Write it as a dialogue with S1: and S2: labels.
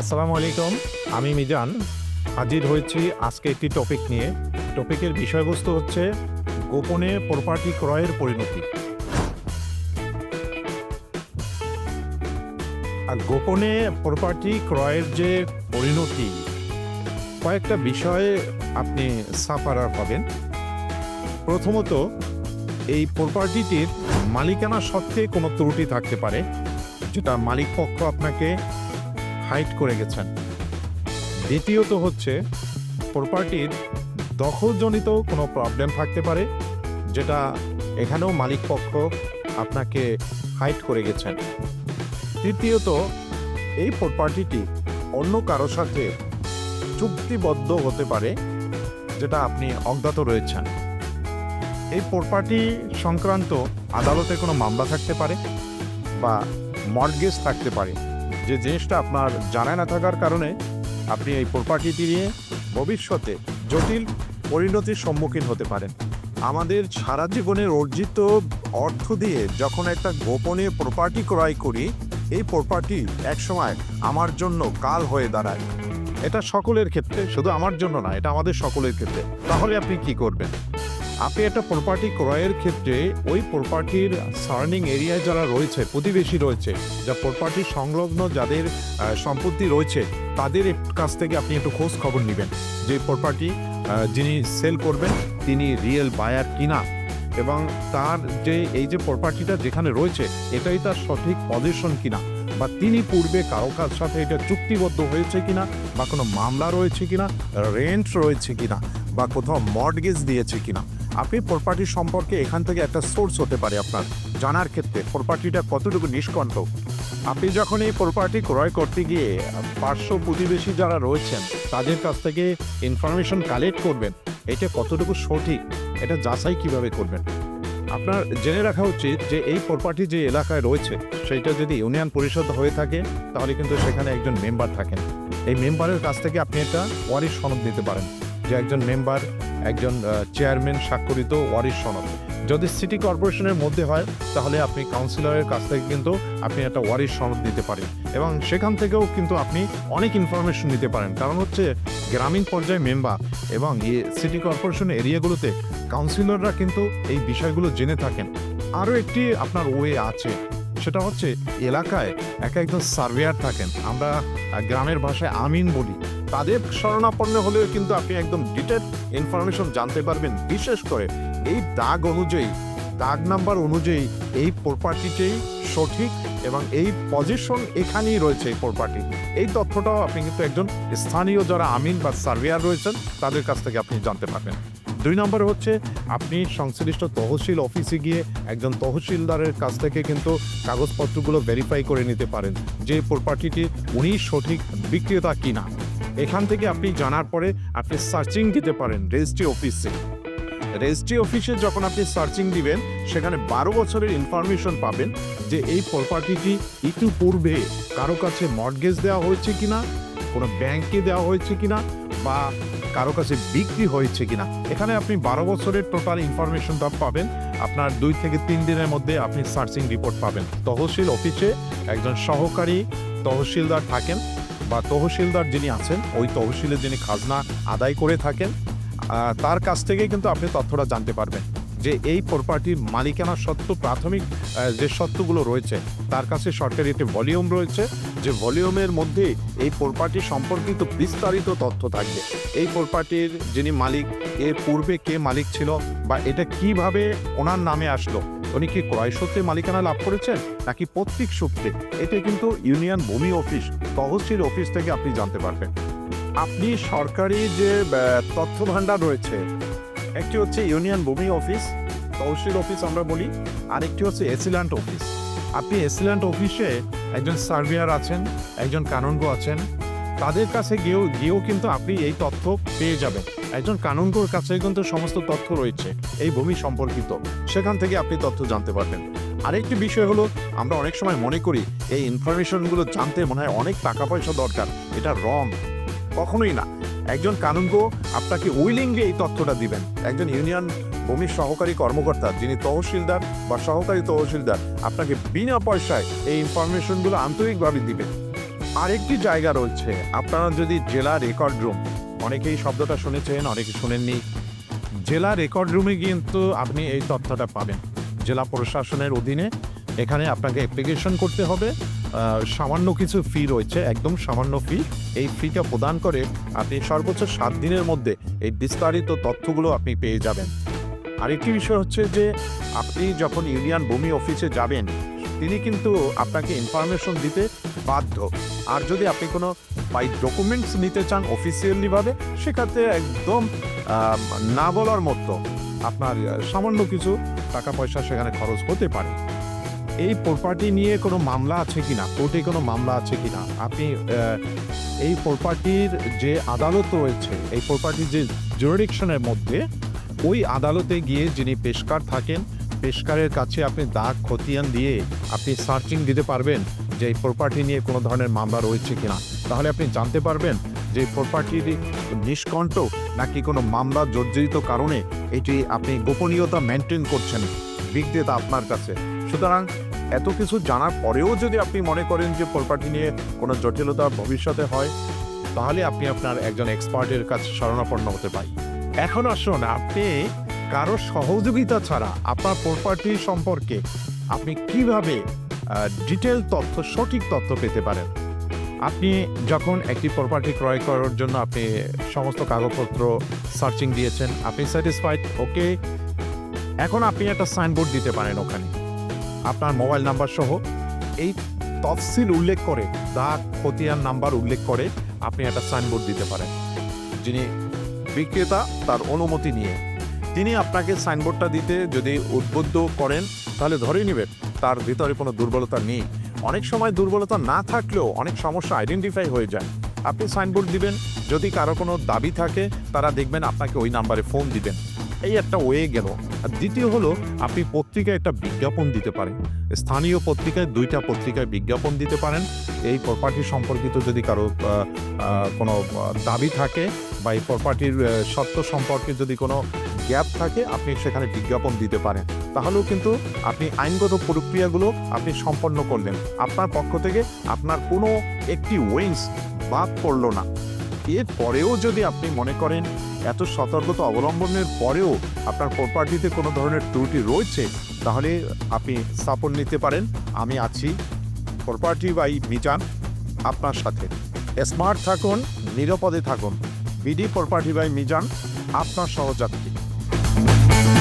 S1: আসসালামু আলাইকুম। আমি মিজান। হাজির হয়েছি আজকে একটি টপিক নিয়ে। টপিকের বিষয়বস্তু হচ্ছে গোপনে প্রপার্টি ক্রয়ের পরিণতি। আর গোপনে প্রপার্টি ক্রয়ের যে পরিণতি, কয়েকটা বিষয়ে আপনি সাফারার পাবেন। প্রথমত, এই প্রপার্টিটির মালিকানা সত্ত্বে কোনো ত্রুটি থাকতে পারে, যেটা মালিক পক্ষ আপনাকে হাইড করে গেছেন। দ্বিতীয়ত হচ্ছে প্রপার্টির দখলজনিত কোনো প্রবলেম থাকতে পারে, যেটা এখানেও মালিক পক্ষ আপনাকে হাইট করে গেছেন। তৃতীয়ত, এই প্রপার্টিটি অন্য কারোর সাথে চুক্তিবদ্ধ হতে পারে, যেটা আপনি অজ্ঞাত রয়েছেন। এই প্রপার্টি সংক্রান্ত আদালতে কোনো মামলা থাকতে পারে বা মর্গেজ থাকতে পারে। যে জিনিসটা আপনার জানা না থাকার কারণে আপনি এই প্রপার্টিটি নিয়ে ভবিষ্যতে জটিল পরিণতির সম্মুখীন হতে পারেন। আমাদের সারা জীবনের অর্জিত অর্থ দিয়ে যখন একটা গোপনে প্রপার্টি ক্রয় করি, এই প্রপার্টি একসময় আমার জন্য কাল হয়ে দাঁড়ায়। এটা সকলের ক্ষেত্রে, শুধু আমার জন্য না, এটা আমাদের সকলের ক্ষেত্রে। তাহলে আপনি কি করবেন? আপনি একটা প্রপার্টি ক্রয়ের ক্ষেত্রে ওই প্রপার্টির সার্নিং এরিয়ায় যারা রয়েছে, প্রতিবেশী রয়েছে, যা প্রপার্টি সংলগ্ন যাদের সম্পত্তি রয়েছে, তাদের কাছ থেকে আপনি একটু খোঁজ খবর নেবেন। যে প্রপার্টি যিনি সেল করবেন, তিনি রিয়েল বায়ার কিনা এবং তার যে, এই যে প্রপার্টিটা যেখানে রয়েছে, এটাই তার সঠিক পজিশন কিনা বা তিনি পূর্বে কারও কার সাথে এটা চুক্তিবদ্ধ হয়েছে কিনা বা কোনো মামলা রয়েছে কিনা রেন্ট রয়েছে কিনা বা কোথাও মর্টগেজ দিয়েছে কিনা। আপনি প্রপার্টি সম্পর্কে এখান থেকে একটা সোর্স হতে পারে আপনার, জানার ক্ষেত্রে। প্রপার্টিটা কতটুকু নিষ্কণ্ঠ? আপনি যখন এই প্রপার্টি ক্রয় করতে গিয়ে পার্শ্ব প্রতিবেশী যারা রয়েছেন, তাদের কাছ থেকে ইনফরমেশন কালেক্ট করবেন। এটা কতটুকু সঠিক? এটা যাচাই কীভাবে করবেন? আপনার জেনে রাখা উচিত যে এই প্রপার্টি যে এলাকায় রয়েছে সেইটা যদি ইউনিয়ন পরিষদ হয়ে থাকে, তাহলে কিন্তু সেখানে একজন মেম্বার থাকেন। এই মেম্বারের কাছ থেকে আপনি একটা ওয়ারিশ সনদ দিতে পারেন, যে একজন মেম্বার একজন চেয়ারম্যান স্বাক্ষরিত ওয়ারিশ সনদ। যদি সিটি কর্পোরেশনের মধ্যে হয়, তাহলে আপনি কাউন্সিলরের কাছ থেকে কিন্তু আপনি একটা ওয়ারিশ সনদ নিতে পারেন। এবং সেখান থেকেও কিন্তু আপনি অনেক ইনফরমেশন নিতে পারেন। কারণ হচ্ছে, গ্রামীণ পর্যায়ে মেম্বার এবং সিটি কর্পোরেশন এরিয়াগুলোতে কাউন্সিলররা কিন্তু এই বিষয়গুলো জেনে থাকেন। আরও একটি আপনার ওয়ে আছে। সেটা হচ্ছে, এলাকায় এক একজন সার্ভেয়ার থাকেন। আমরা গ্রামের ভাষায় আমিন বলি। তাদের শরণাপন্ন হলেও কিন্তু আপনি একদম ডিটেল ইনফরমেশন জানতে পারবেন। বিশেষ করে এই দাগ অনুযায়ী, দাগ নাম্বার অনুযায়ী এই প্রপার্টিটাই সঠিক এবং এই পজিশন এখানেই রয়েছে এই প্রপার্টি এই তথ্যটাও আপনি কিন্তু একজন স্থানীয় যারা আমিন বা সার্ভেয়ার রয়েছেন, তাদের কাছ থেকে আপনি জানতে পারবেন। দুই নম্বর হচ্ছে, আপনি সংশ্লিষ্ট তহসিল অফিসে গিয়ে একজন তহসিলদারের কাছ থেকে কিন্তু কাগজপত্রগুলো ভেরিফাই করে নিতে পারেন যে প্রপার্টিটি উনি সঠিক বিক্রেতা কিনা। এখান থেকে আপনি জানার পরে আপনি সার্চিং দিতে পারেন রেজিস্ট্রি অফিসে রেজিস্ট্রি অফিসে যখন আপনি সার্চিং দিবেন, সেখানে বারো বছরের ইনফরমেশন পাবেন যে এই প্রপার্টিটি ইতিপূর্বে কারও কাছে মর্টগেজ দেওয়া হয়েছে কিনা, কোনো ব্যাংকে দেওয়া হয়েছে কিনা, বা কারও কাছে বিক্রি হয়েছে কিনা। এখানে আপনি বারো বছরের টোটাল ইনফরমেশনটা পাবেন। আপনার দুই থেকে তিন দিনের মধ্যে আপনি সার্চিং রিপোর্ট পাবেন। তহসিল অফিসে একজন সহকারী তহসিলদার থাকেন। বা তহসিলদার যিনি আছেন, ওই তহসিলে যিনি খাজনা আদায় করে থাকেন তার কাছ থেকে কিন্তু আপনি তথ্যটা জানতে পারবেন যে এই প্রপার্টির মালিকানা সত্ত্ব প্রাথমিক যে সত্ত্বগুলো রয়েছে, তার কাছে সরকারি একটি ভলিউম রয়েছে। যে ভলিউমের মধ্যে এই প্রপার্টি সম্পর্কিত বিস্তারিত তথ্য থাকবে। এই প্রপার্টির যিনি মালিক, এর পূর্বে কে মালিক ছিল বা এটা কীভাবে ওনার নামে আসলো উনি কি ক্রয় সূত্রে মালিকানা লাভ করেছেন নাকি পৈতৃক সূত্রে? এটা কিন্তু ইউনিয়ন ভূমি অফিস, তহসিল অফিস থেকে আপনি জানতে পারবেন। আপনি সরকারি যে তথ্য ভাণ্ডার রয়েছে, একটি হচ্ছে ইউনিয়ন ভূমি অফিস, তহসিল অফিস আমরা বলি, আরেকটি হচ্ছে এসিল্যান্ড অফিস। আপনি এসিল্যান্ড অফিসে একজন সার্ভেয়ার আছেন, একজন কানুনগো আছেন, তাদের কাছে গিয়েও গিয়েও কিন্তু আপনি এই তথ্য পেয়ে যাবেন। একজন কানুনগোর কাছে কিন্তু সমস্ত তথ্য রয়েছে, এই ভূমি সম্পর্কিত। সেখান থেকে আপনি তথ্য জানতে পারবেন। আরেকটি বিষয় হলো, আমরা অনেক সময় মনে করি, এই ইনফরমেশনগুলো জানতে মনে হয় অনেক টাকা পয়সা দরকার, এটা রং। কখনোই না। একজন কানুনগো আপনাকে উইলিংলি এই তথ্যটা দিবেন। একজন ইউনিয়ন ভূমির সহকারী কর্মকর্তা, যিনি তহসিলদার বা সহকারী তহসিলদার, আপনাকে বিনা পয়সায় এই ইনফরমেশনগুলো আন্তরিকভাবে দিবেন। আরেকটি জায়গা রয়েছে, আপনারা যদি জেলা রেকর্ড রুম অনেকেই শব্দটা শুনেছেন, অনেকে শুনেননি। জেলা রেকর্ড রুমে কিন্তু আপনি এই তথ্যটা পাবেন। জেলা প্রশাসনের অধীনে এখানে আপনাকে অ্যাপ্লিকেশন করতে হবে। সামান্য কিছু ফি রয়েছে, একদম সামান্য ফি এই ফিটা প্রদান করে আপনি সর্বোচ্চ সাত দিনের মধ্যে এই বিস্তারিত তথ্যগুলো আপনি পেয়ে যাবেন। আরেকটি বিষয় হচ্ছে যে, আপনি যখন ইউনিয়ন ভূমি অফিসে যাবেন তিনি কিন্তু আপনাকে ইনফরমেশন দিতে বাধ্য। আর যদি আপনি কোনো বাই ডকুমেন্টস নিতে চান অফিসিয়ালিভাবে সেক্ষেত্রে একদম না বলার মতো আপনার সামান্য কিছু টাকা পয়সা সেখানে খরচ হতে পারে। এই প্রপার্টি নিয়ে কোনো মামলা আছে কি না কোর্টে কোনো মামলা আছে কি না আপনি এই প্রপার্টির যে আদালত রয়েছে, এই প্রপার্টির যে জুরিডিকশনের মধ্যে, ওই আদালতে গিয়ে যিনি পেশকার থাকেন পেশকারের কাছে আপনি দাগ, খতিয়ান দিয়ে আপনি সার্চিং দিতে পারবেন যে এই প্রপার্টি নিয়ে কোনো ধরনের মামলা রয়েছে কিনা। তাহলে আপনি জানতে পারবেন যে প্রপার্টির নিষ্কণ্ঠ নাকি কোনো মামলা জর্জরিত কারণে এটি আপনি গোপনীয়তা মেনটেন করছেন বিক্রেতা আপনার কাছে। সুতরাং এত কিছু জানার পরেও যদি আপনি মনে করেন যে প্রপার্টি নিয়ে কোনো জটিলতা ভবিষ্যতে হয়, তাহলে আপনি আপনার একজন এক্সপার্টের কাছে শরণাপন্ন হতে পারেন। এখন আসুন, আপনি কারও সহযোগিতা ছাড়া আপনার প্রপার্টি সম্পর্কে আপনি কীভাবে ডিটেল তথ্য, সঠিক তথ্য পেতে পারেন? আপনি যখন একটি প্রপার্টি ক্রয় করার জন্য আপনি সমস্ত কাগজপত্র সার্চিং দিয়েছেন, আপনি স্যাটিসফাইড ওকে এখন আপনি একটা সাইনবোর্ড দিতে পারেন ওখানে। আপনার মোবাইল নাম্বার সহ এই তফসিল উল্লেখ করে দাগ খতিয়ান নাম্বার উল্লেখ করে আপনি একটা সাইনবোর্ড দিতে পারেন, যিনি বিক্রেতা তার অনুমতি নিয়ে। তিনি আপনাকে সাইনবোর্ডটা দিতে যদি উদ্বুদ্ধ করেন, তাহলে ধরে নেবেন, তার ভিতরে কোনো দুর্বলতা নেই। অনেক সময় দুর্বলতা না থাকলেও অনেক সমস্যা আইডেন্টিফাই হয়ে যায়। আপনি সাইনবোর্ড দিবেন, যদি কারও কোনো দাবি থাকে, তারা দেখবেন আপনাকে ওই নাম্বারে ফোন দিবেন। এই একটা ওয়ে গেল। আর দ্বিতীয় হলো, আপনি পত্রিকায় একটা বিজ্ঞাপন দিতে পারেন। স্থানীয় পত্রিকায় দুইটা পত্রিকায় বিজ্ঞাপন দিতে পারেন। এই প্রপার্টি সম্পর্কিত যদি কারও কোনো দাবি থাকে বা এই প্রপার্টির সত্য সম্পর্কে যদি কোনো গ্যাপ থাকে, আপনি সেখানে বিজ্ঞাপন দিতে পারেন। তাহলেও কিন্তু আপনি আইনগত প্রক্রিয়াগুলো আপনি সম্পন্ন করলেন। আপনার পক্ষ থেকে আপনার কোনো একটি ওয়েন্স বাদ পড়ল না। এর পরেও যদি আপনি মনে করেন এত সতর্কতা অবলম্বনের পরেও আপনার প্রপার্টিতে কোনো ধরনের ত্রুটি রয়েছে, তাহলে আপনি সাপোর্ট নিতে পারেন। আমি আছি প্রপার্টি বাই মিজান আপনার সাথে। স্মার্ট থাকুন, নিরাপদে থাকুন। বিডি প্রপার্টি বাই মিজান আপনার সহযাত্রী। Thank you.